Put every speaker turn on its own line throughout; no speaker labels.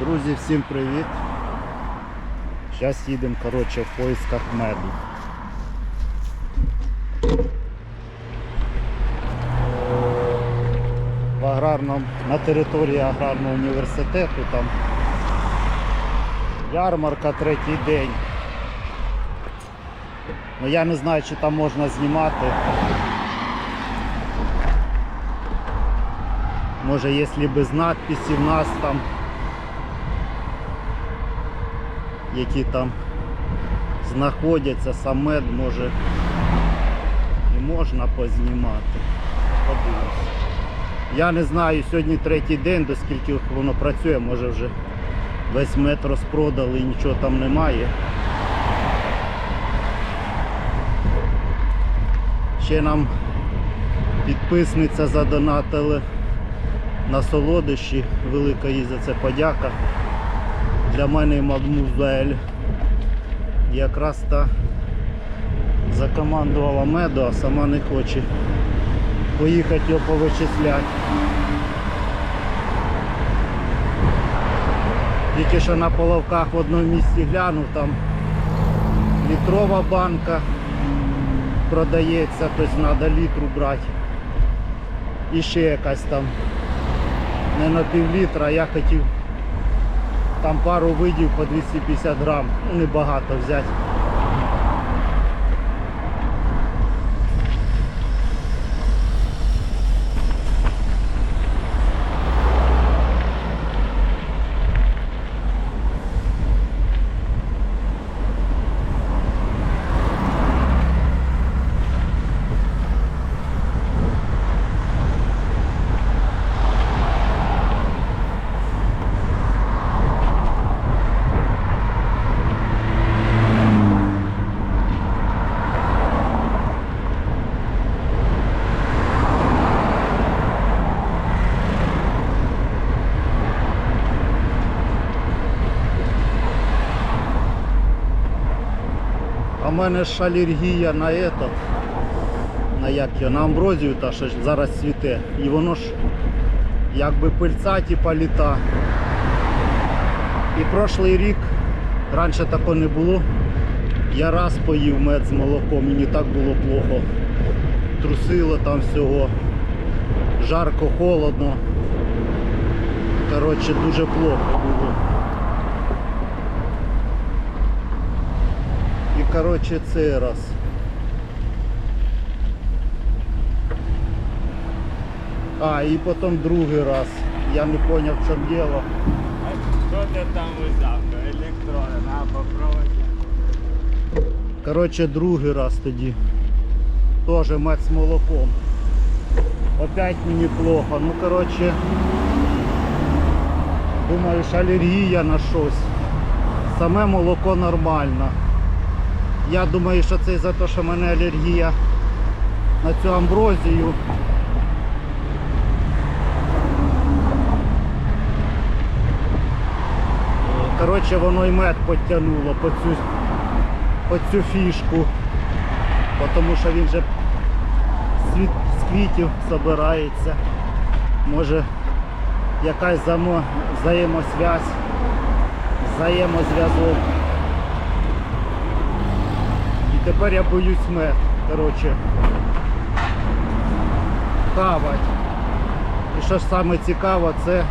Друзі, всім привіт! Зараз їдемо коротше, в поисках меду. В аграрному, на території аграрного університету там ярмарка третій день. Ну я не знаю, чи там можна знімати. Може, якщо без надписів нас там, які там знаходяться, сам може і можна познімати. Подивимось. Я не знаю, сьогодні третій день, до скільки воно працює, може вже весь мед розпродали і нічого там немає. Ще нам підписниця задонатили на солодощі. Велика їй за це подяка. Для мене мадмузель. Якраз та закомандувала меду, а сама не хоче поїхати його повичисляти. Тільки що на половках в одному місці глянув, там літрова банка продається, тобто треба літру брати. І ще якась там не на пів літра, а я хотів там пару видів по 250 грам, ну небагато взяти. А мене ж алергія на этот, на як його, на амброзію, та що зараз цвіте. І воно ж якби пильця типа літа. І прошлий рік, раніше такого не було. Я раз поїв мед з молоком, мені так було плохо. Трусило там всього. Жарко, холодно. Коротше, дуже плохо було. І коротше цей раз. А, і потім другий раз. Я не зрозумів, в чому діло.
Що ти там взяв? Електрони, на попробуй.
Коротше, другий раз тоді. Тоже мед з молоком. Опять мені плохо. Ну коротше. Думаю, що алергія на щось. Саме молоко нормально. Я думаю, що це за те, що в мене алергія на цю амброзію. Коротше, воно і мед підтягнуло по цю, по цю фішку. Тому що він же з квітів збирається. Може якась взаємосвязь, взаємозв'язок. Тепер я боюсь мед, коротше, хавать. І що ж саме цікаво, це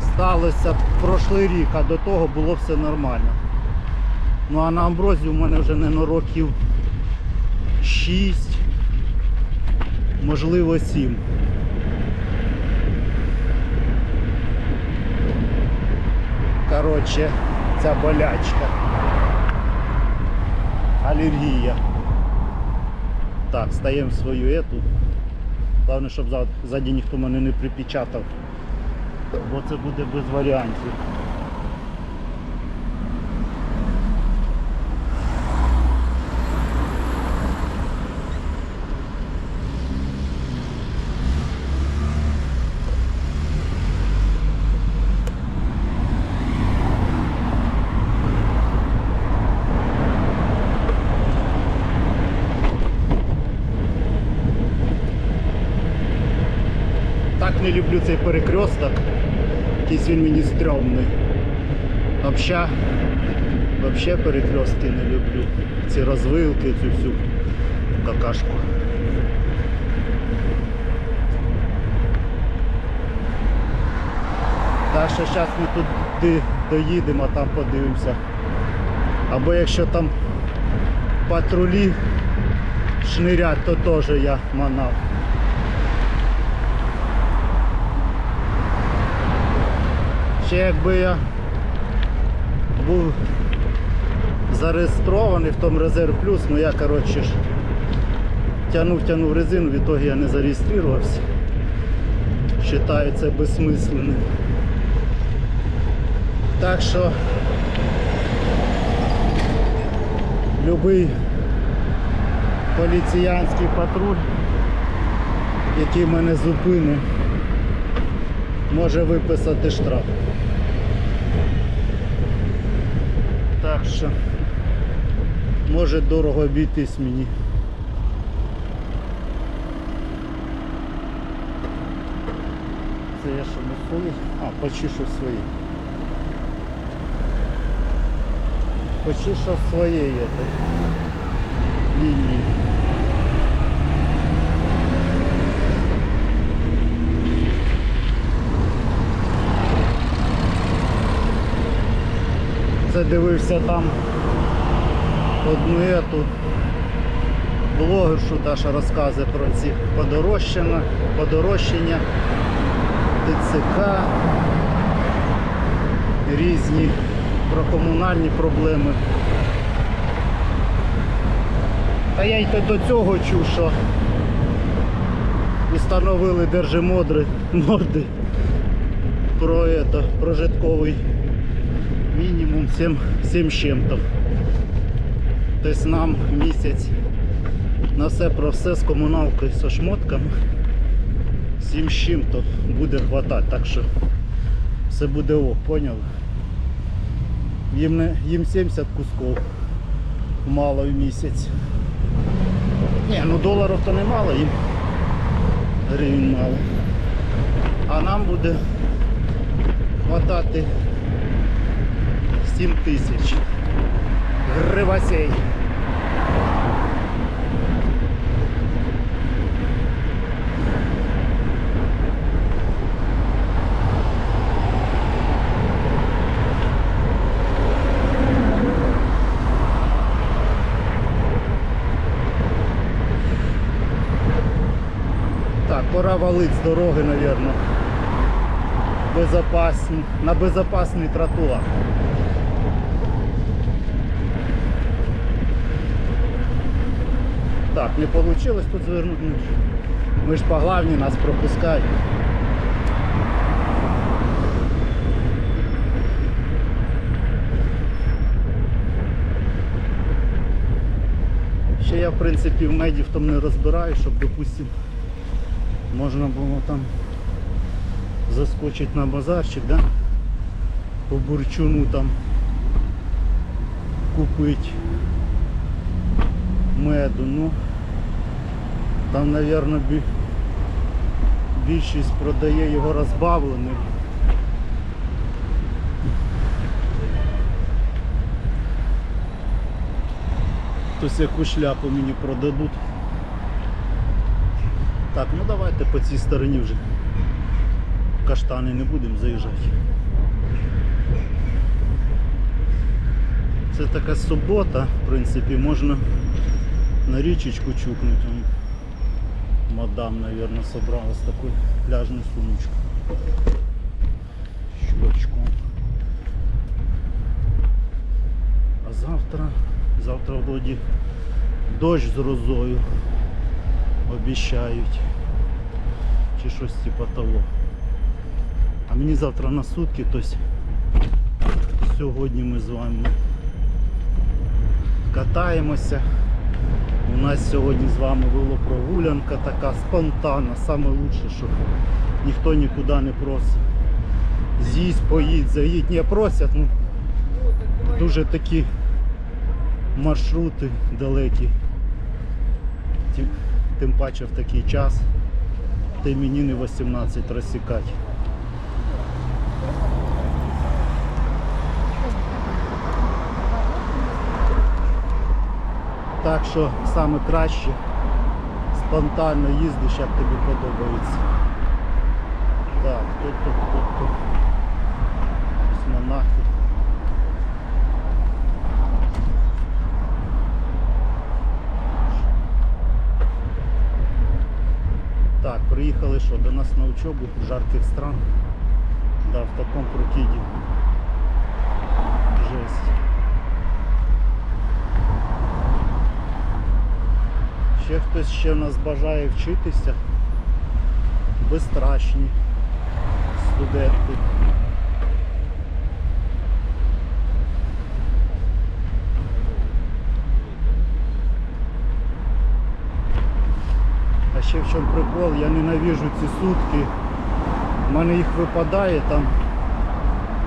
сталося прошлий рік, а до того було все нормально. Ну а на амброзі у мене вже не на років 6, можливо 7. Коротше, ця болячка. Алергія. Так, стаємо свою ету. Головне, щоб ззад- ззаді ніхто мене не припечатав. Бо це буде без варіантів. Так не люблю цей перекресток. Якийсь він мені стрьомний. Взагалі, взагалі перекрестки не люблю. Ці розвилки, цю всю какашку. Так що зараз ми туди доїдемо, а там подивимося. Або якщо там патрулі шнирять, то теж я манав. Ще якби я був зареєстрований в тому резерв плюс, ну я коротше ж тянув, тянув резину, в ітогі я не зареєструвався. Считаю це безсмисленним. Так що любий поліціянський патруль, який мене зупинить, може виписати штраф. Що може дорого обійтись мені. Це я ще не свої? А, почишу свої. Почишу своєї этой лінії. Це дивився там одну ету блогершу, що розказує про ці подорожчання, подорожчання, ТЦК, різні про комунальні проблеми. Та я й до цього чув, що установили держимодри морди про это, прожитковий мінімум 7, 7 з чим-то. Тобто нам місяць на все про все з комуналкою, зі шмотками 7 з чим-то буде хватати, так що все буде ок, поняли? Їм, не, їм 70 кусков мало в місяць. Ні, ну доларів то не мало, їм гривень мало. А нам буде хватати 7 тисяч гривасей. Пора валить з дороги, наверное. Безопасний, на безопасний тротуар. Так, не вийшло тут звернути. Ну, Ми ж по главні нас пропускають. Ще я в принципі в меді в тому не розбираю, щоб допустим можна було там заскочити на базарчик, да? по бурчуну там купити меду. Ну там, мабуть, більшість продає його розбавленим. Хтось яку шляпу мені продадуть. Так, ну давайте по цій стороні вже каштани не будемо заїжджати. Це така субота, в принципі, можна на річечку чукнути. Он Мадам, собрала з такою пляжною сумочкою. Щочком. А завтра, завтра вроді дощ з розою обіщають. Чи щось типа того. А мені завтра на сутки, тобто сьогодні ми з вами катаємося. У нас сьогодні з вами була прогулянка така спонтанна, саме лучше, що ніхто нікуди не просить. З'їсть, поїдь, заїдь. Не просять, ну дуже такі маршрути далекі. Тим, паче в такий час, й мені не 18 розсікати. Що саме краще спонтанно їздиш, як тобі подобається. Так, тут, тут, тут, тут. Ось монахи. Так, приїхали що, до нас на учебу жарких стран. Да, в такому прокиді. Жесть. Ще хтось ще нас бажає вчитися. Безстрашні студенти. А ще в чому прикол, я ненавижу ці сутки. У мене їх випадає там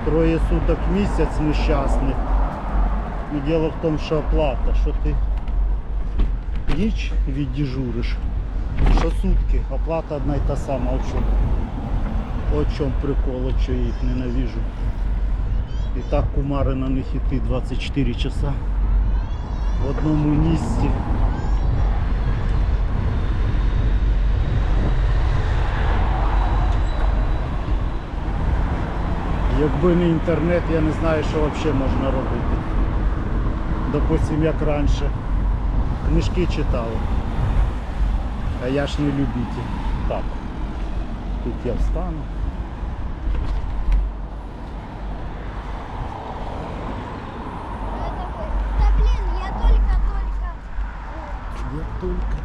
троє суток місяць нещасних. Ну, Діло в тому, що оплата, що ти ніч віддіжуриш, що сутки, оплата одна й та сама, от чому. От чому прикол, що я їх ненавижу. І так кумари на них іти 24 часа в одному місці. Якби не інтернет, я не знаю, що взагалі можна робити. Допустим, як раніше. Книжки читали. А я ж не любитель. Так. Тут я встану.
Да блин, я только-только...
Я только,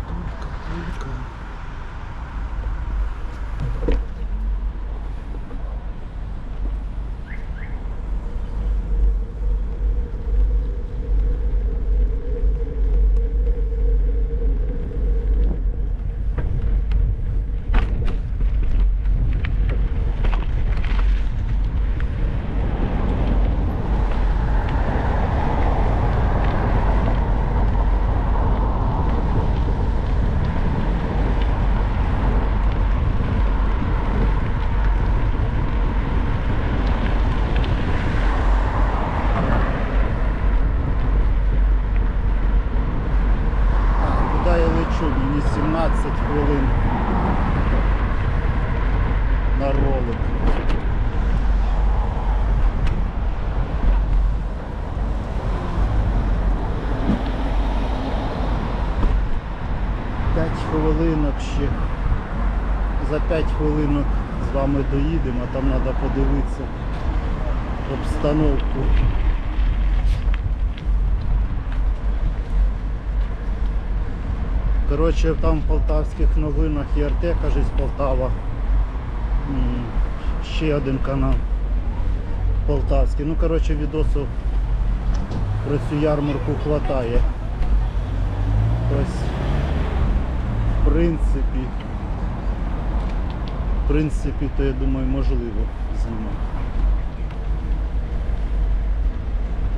хвилинок ще. За 5 хвилинок з вами доїдемо, там треба подивитися обстановку. Коротше, там в полтавських новинах ЄРТ, кажуть, Полтава. Ще один канал полтавський. Ну, коротше, відосу про цю ярмарку хватає. Ось, принципі, в принципі, то я думаю, можливо знімати.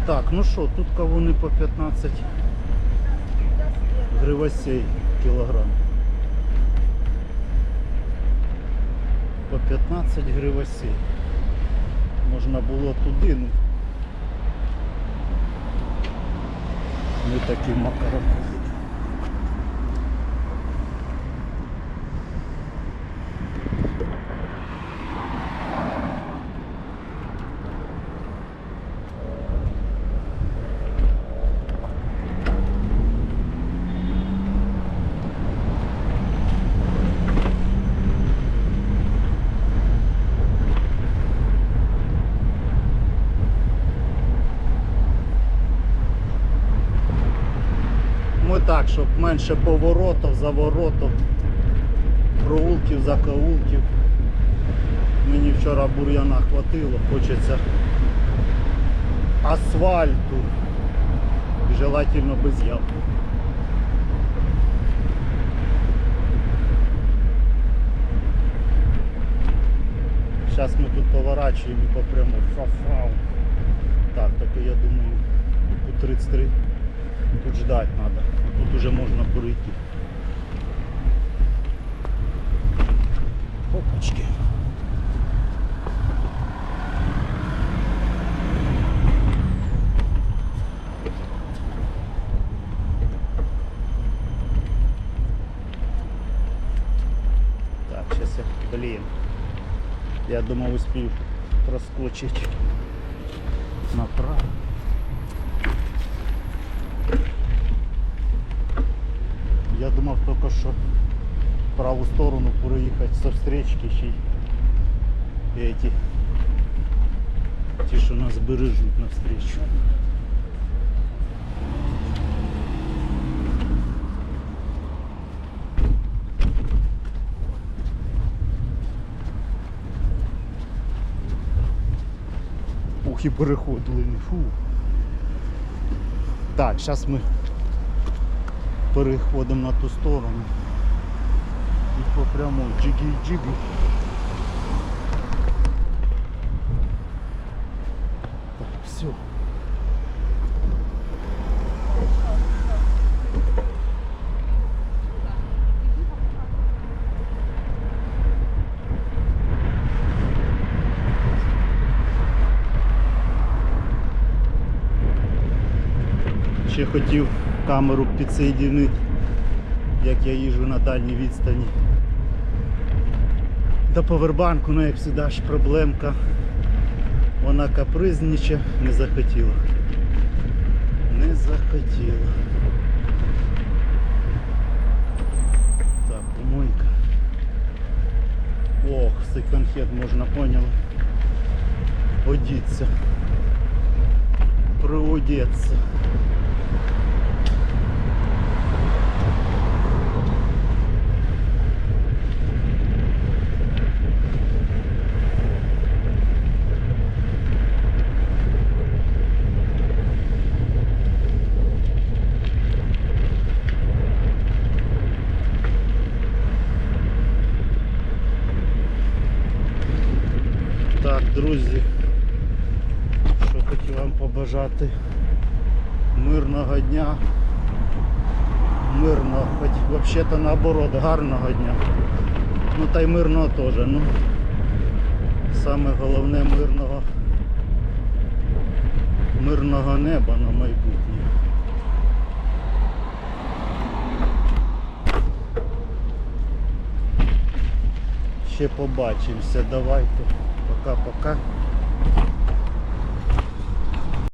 Так, ну що, тут кавуни по 15 гривосей кілограм. По 15 гривосей. Можна було туди, ну. Не таким макаром. Ми так, щоб менше поворотів, заворотів, проулків, закоулків. Мені вчора бур'яна хватило, хочеться асфальту. Желательно без ям. Зараз ми тут поворачуємо і попрямо фа-фау. Так, так я думаю, по 33 тут ждать надо. тут уже можно пройти. Опачки. Так, сейчас я, блин, я думал успею проскочить. Праву сторону переїхати со встречки й эти ті, що нас бережуть навстречу. Ух, і переход длинний. Фу. Так, зараз ми переходимо на ту сторону. По прямой джигі-джигі. Так, все. Ще хотів камеру підсоєдинити, як я їжджу на дальній відстані. До повербанку, ну як завжди ж проблемка. Вона капризнича, не захотіла. Не захотіла. Так, помойка. Ох, секонд-хед можна поняли. Одіться. Приодеться. Так, друзі, що хотів вам побажати мирного дня. Мирного, хоч взагалі-то наоборот, гарного дня. Ну та й мирного теж. Ну, саме головне мирного мирного неба на майбутнє. Ще побачимося. Давайте. poco a